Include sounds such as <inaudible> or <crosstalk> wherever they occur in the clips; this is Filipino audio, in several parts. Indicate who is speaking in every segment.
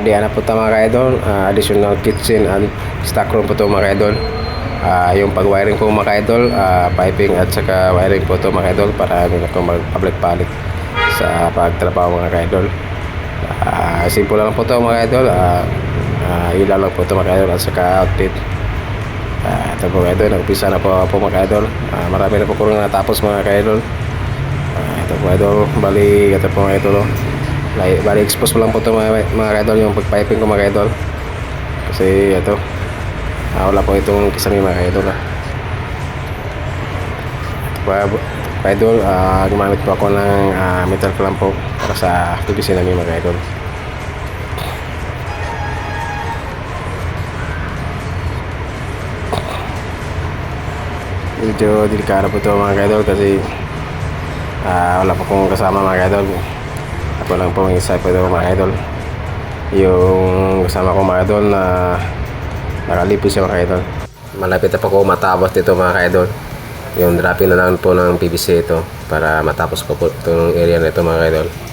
Speaker 1: di na po ito mga ka-idol. Ah, additional kitchen and stock room po ito mga ka-idol. Ah, yung pag-wiring po mga ka-idol, ah, piping at saka wiring po ito mga ka-idol para hindi na po mag-public palit sa pagtrabaho mga ka-idol. Ah, simple lang po ito mga ka-idol. Ah, ah, ilaw lang po ito mga ka-idol at saka outfit. Ah, ito po mga idol, nag-upisa na po po mga idol. Ah, marami na po kurang natapos mga idol. Ah, ito po idol, bali ito po mga idol. oh. Bali, bali expose mo lang po ito mga, mga idol yung pagpiping ko mga idol. Kasi ito, ah, wala po itong kisame mga idol. Ah. Po idol, ah, gumamit po ako ng ah, metal clamp po para sa PVC namin mga idol. medyo delikado po ito mga idol kasi ah, wala pa kong kasama mga idol ako lang po isa po mga idol. Yung kasama ko mga idol na nakalipis siya mga idol. Malapit na po ako matapos dito mga idol. Yung dropping na lang po ng PVC ito para matapos ko po itong area na ito mga idol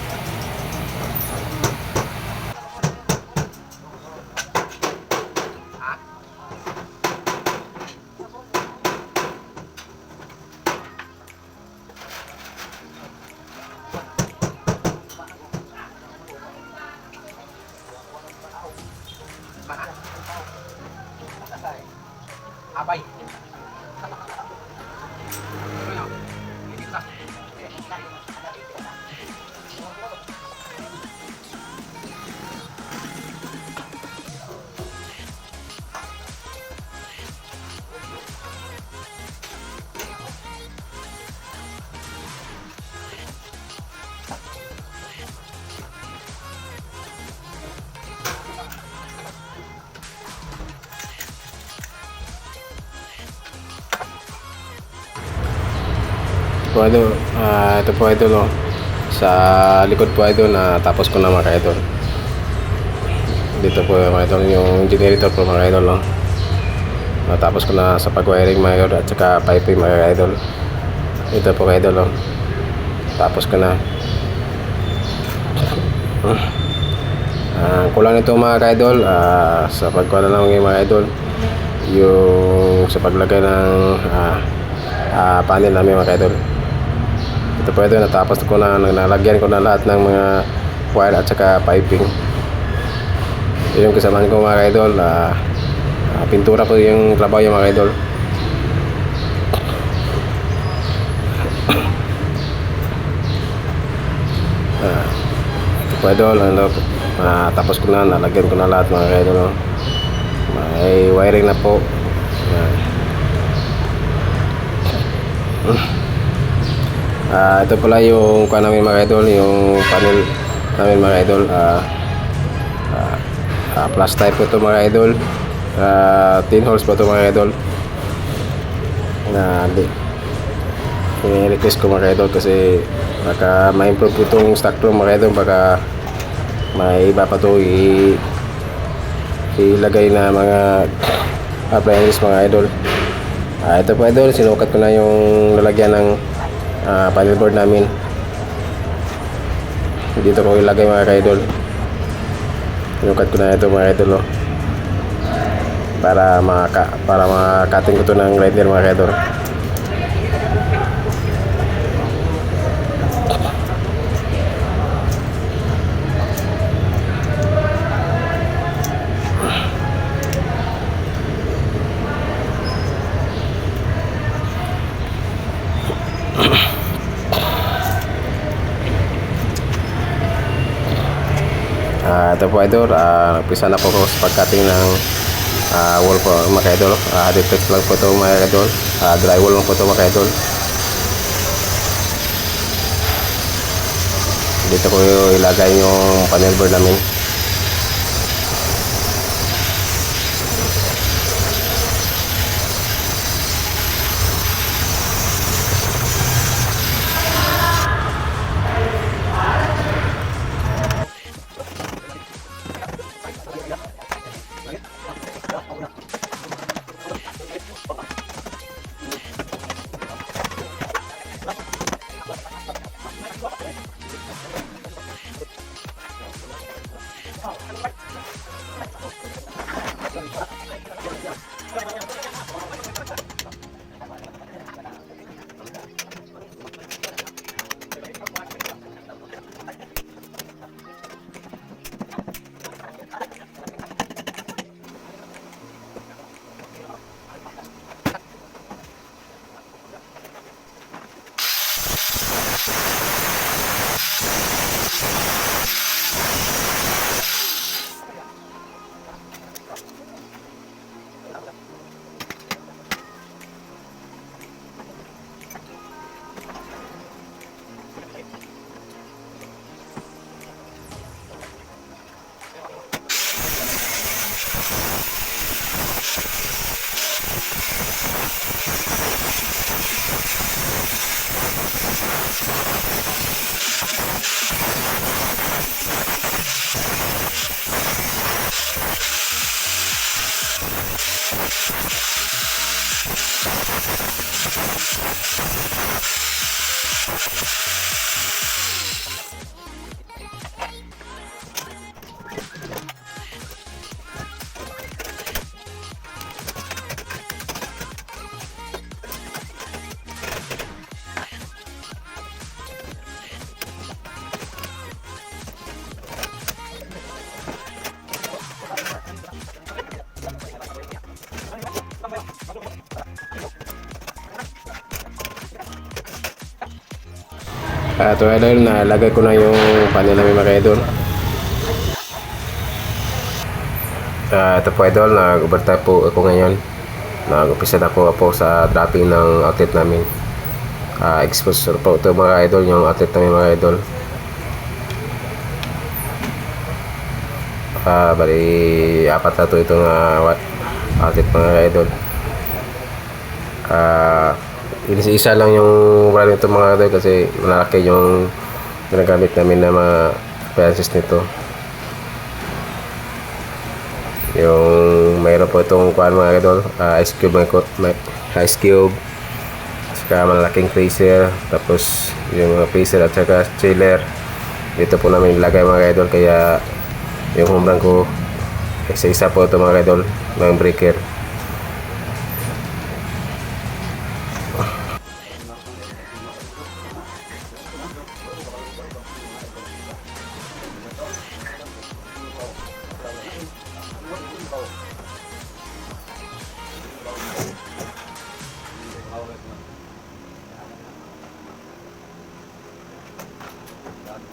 Speaker 1: po idol ah, ito po idol oh. sa likod po idol na tapos ko na mga idol dito po mga idol yung generator po mga idol oh. natapos ko na sa pag-wiring mga idol at saka piping mga idol ito po mga idol oh. tapos ko na <laughs> Ah, kulang nito mga idol ah, sa pagkuha na lang yung mga idol yung sa paglagay ng ah, ah, panel namin mga idol ito po natapos ko na nalagyan ko na lahat ng mga wire at saka piping yung kasamahan ko mga idol ah, ah, pintura po yung trabaho yung mga idol <coughs> Ah, ito po idol ano, ah, tapos ko na nalagyan ko na lahat mga idol no? may wiring na po Ah. Ah, ito pala yung kuha namin mga idol, yung panel namin mga idol. Ah, ah, ah, plus type po ito mga idol. Ah, 10 holes po ito mga idol. Na di. request ko mga idol kasi baka ma-improve po itong stock room mga idol. Baka may iba pa ito i ilagay na mga appliances mga idol. Ah, ito po idol, sinukat ko na yung lalagyan ng ah, panel board namin. Dito ko ilagay mga ka-idol. Sinukat ko na ito mga idol oh. Para maka para makating ko to ng grinder mga ka-idol. Ah, ito po idol, ah, nagpisa na po ako sa pagcutting ng ah, wall po mga idol. Ah, detect lang po ito mga idol. Ah, drywall lang po ito mga idol. Dito ko ilagay yung panel board namin. Ah, ito idol, nalagay ko na yung panel namin mga idol. Ah, ito po idol, nag-overtime po ako ngayon. Nag-umpisa na po po sa dropping ng outlet namin. Ah, exposure po ito mga idol, yung outlet namin mga idol. Ah, bali apat na to itong uh, outlet mga idol. Ah, isa lang yung wala nito mga idol kasi malaki yung ginagamit namin na mga appliances nito. Yung mayroon po itong kuan mga idol, ah, ice cube may ice cube, saka malaking freezer, tapos yung mga freezer at saka chiller. Dito po namin ilagay mga idol kaya yung home run ko isa-isa po ito mga idol ng breaker.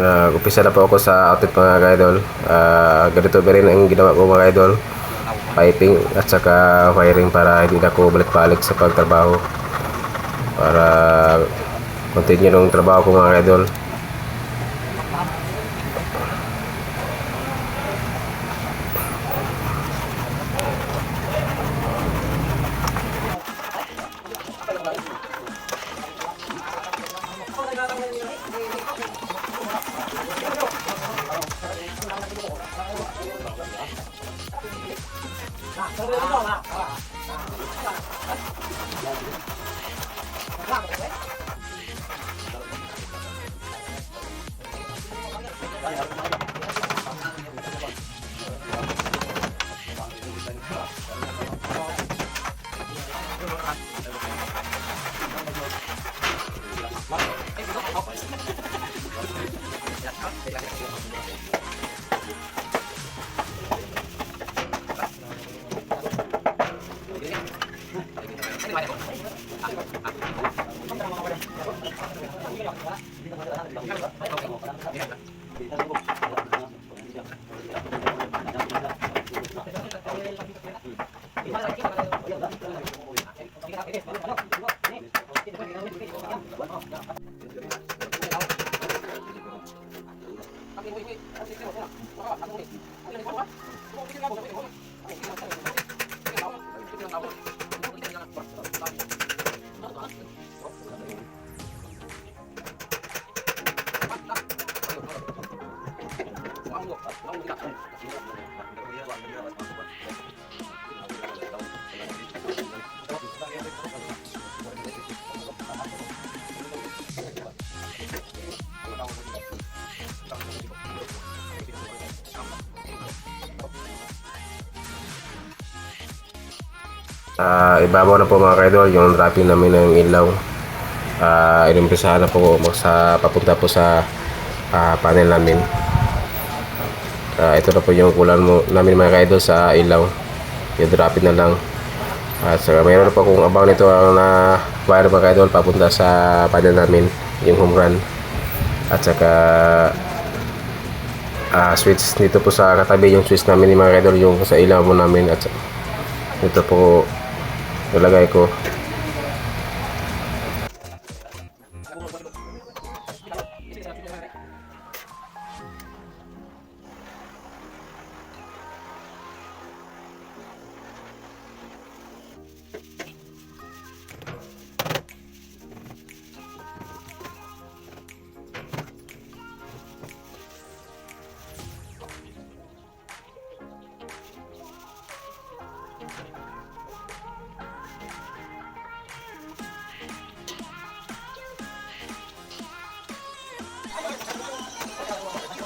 Speaker 1: Nag-upisa na po ako sa outfit mga idol. Ah, ganito ba rin ang ginawa ko mga idol. Piping at saka wiring para hindi na ako balik-balik sa pagtrabaho. Para continue ng trabaho ko mga idol. Ah, ibabaw na po mga kaidol yung wrapping namin ng ilaw. Ah, inimpisahan na po sa papunta po sa ah, panel namin. Ah, ito na po yung kulan mo namin mga kaidol sa ilaw. Yung wrapping na lang. At saka mayroon pa kung abang nito ang na wire mga kaidol papunta sa panel namin, yung home run. At saka ah, switch dito po sa katabi yung switch namin ni mga kaidol yung sa ilaw mo namin at saka ito po nilagay ko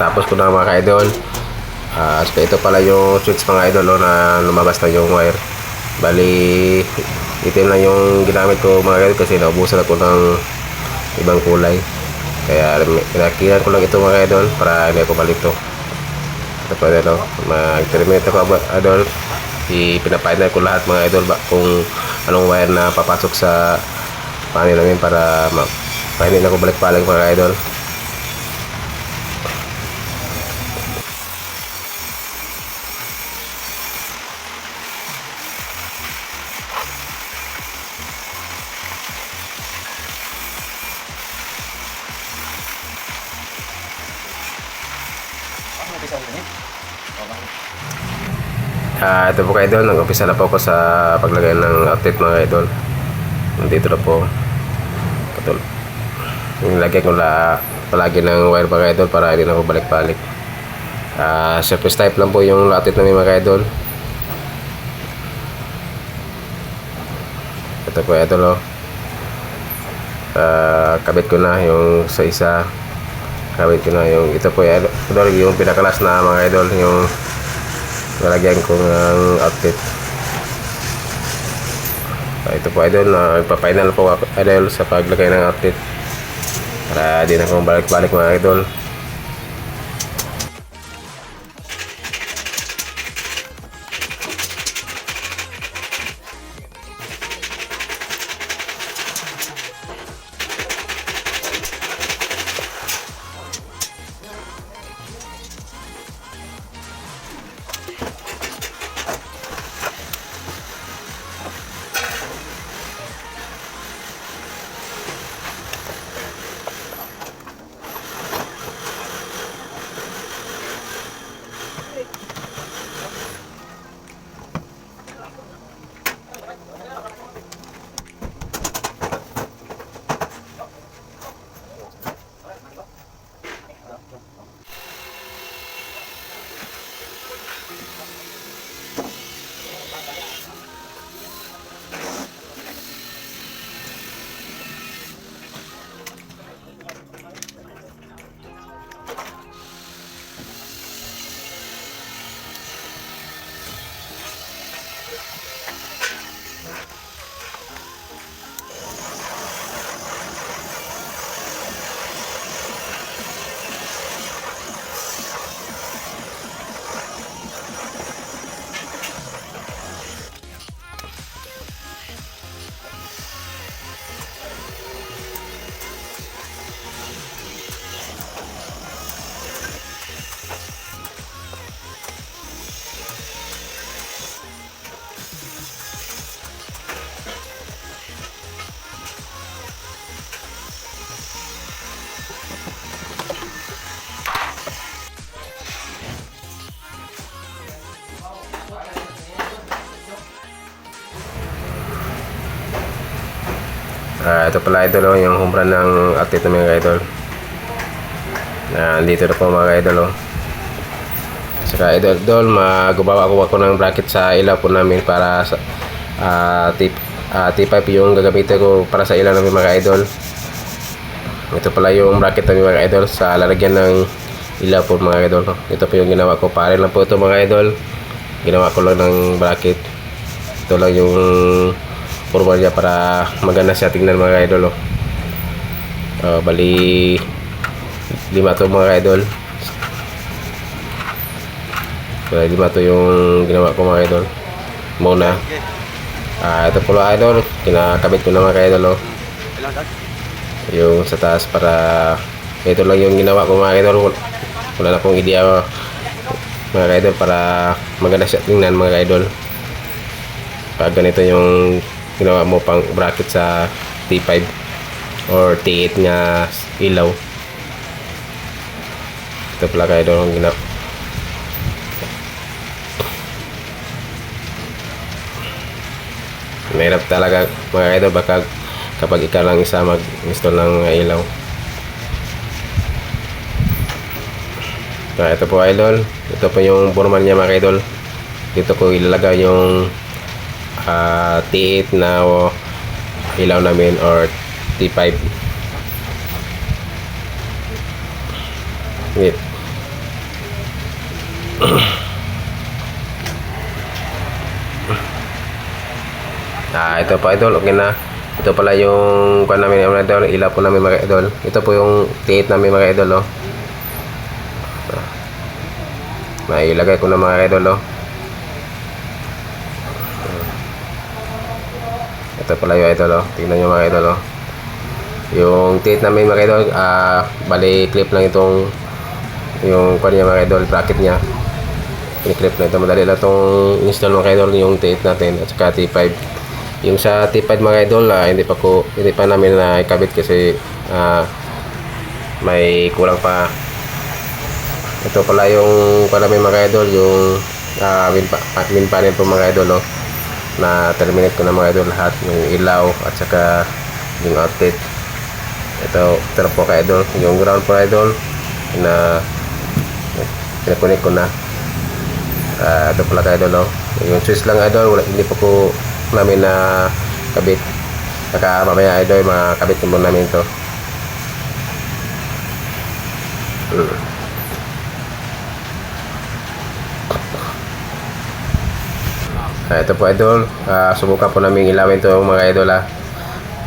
Speaker 1: Tapos ko na mga ka-idol. Ah, so ito pala yung switch mga idol oh, na lumabas na yung wire. Bali, itim na yung ginamit ko mga idol kasi naubusan ako ng ibang kulay. Kaya pinakilan ko lang ito mga idol para hindi ako balito. Ito pa idol, oh. mag-terminate ako idol. Ipinapinal ko lahat mga idol ba, kung anong wire na papasok sa panel namin para ma na ako balik-balik mga idol. Ito po kayo idol, nag-umpisa na po ako sa paglagay ng outlet mga idol. Nandito na po. Katul Nilagyan ko la palagi ng wire mga idol para hindi na ako balik-balik. Ah, surface type lang po yung outlet namin mga idol. Ito po idol oh. Ah, kabit ko na yung sa isa. Kabit ko na yung ito po idol, yung pinakalas na mga idol yung lalagyan ko ng outfit Ah, ito po idol na nagpa-final po ako idol sa paglagay ng outfit para di na akong balik-balik mga idol ito pala idol oh, yung home run ng atlet namin mga idol. Ah, dito na po mga idol oh. Saka idol, idol magabawa ko ako ng bracket sa ilaw po namin para sa ah, tip ah, T5 yung gagamitin ko para sa ilaw namin mga idol. Ito pala yung bracket namin mga idol sa lalagyan ng ilaw po mga idol. Ito po yung ginawa ko. Pare lang po ito mga idol. Ginawa ko lang ng bracket. Ito lang yung forma niya para maganda siya tingnan mga idol. Oh. Ah, bali lima to mga idol. Bali lima to yung ginawa ko mga idol. Muna. Ah, ito po mga idol. Kinakabit ko na mga idol. Oh yung sa taas para ito lang yung ginawa ko mga idol Wal- wala na akong idea mga idol para maganda siya tingnan mga idol pag ganito yung ginawa mo pang bracket sa T5 or T8 nga ilaw ito pala kayo idol ang ginawa mahirap talaga mga idol baka kapag ikaw lang isa mag-install ng ilaw. So, ito po idol. Ito po yung forman niya mga idol. Dito ko ilalagay yung ah, T8 na o, ilaw namin or T5. Wait. <clears throat> Ah, ito po idol, okay na. Ito pala yung kuan namin mga idol, ilaw po namin mga idol. Ito po yung T8 namin mga idol, oh. Ah. Mailagay ko na mga idol, oh. Ito pala yung idol, oh. Tingnan nyo mga idol, oh. Yung T8 namin mga idol, ah, bali clip lang itong yung kuan niya mga idol, bracket niya. Clip na ito, madali lang itong install mga idol, yung T8 natin at saka T5 yung sa T5 mga idol ah, hindi pa ko hindi pa namin na ikabit kasi ah, may kulang pa ito pala yung pala may mga idol yung uh, min, pa, min panel po mga idol oh, na terminate ko na mga idol lahat yung ilaw at saka yung outlet ito ito na po ka idol yung ground po idol na pinakunik ko na Ah, ito pala ka idol oh. yung switch lang idol wala, hindi pa ko namin na kabit saka mamaya idol makabit mo namin to hmm. Ah, ito po idol. Ah, subukan po namin ilawin to mga idol ha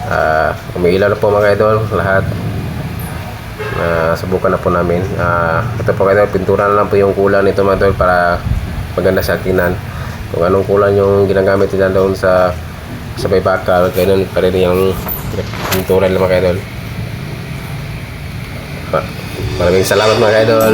Speaker 1: Ah, umiilaw na po mga idol lahat. Ah, subukan na po namin. Ah, ito po idol pintura na lang po yung kulang nito mga idol para maganda sa tingnan. Kung anong kulang yung ginagamit nila doon sa sa may bakal ganun pa rin yung pintura nila mga idol. Maraming salamat mga idol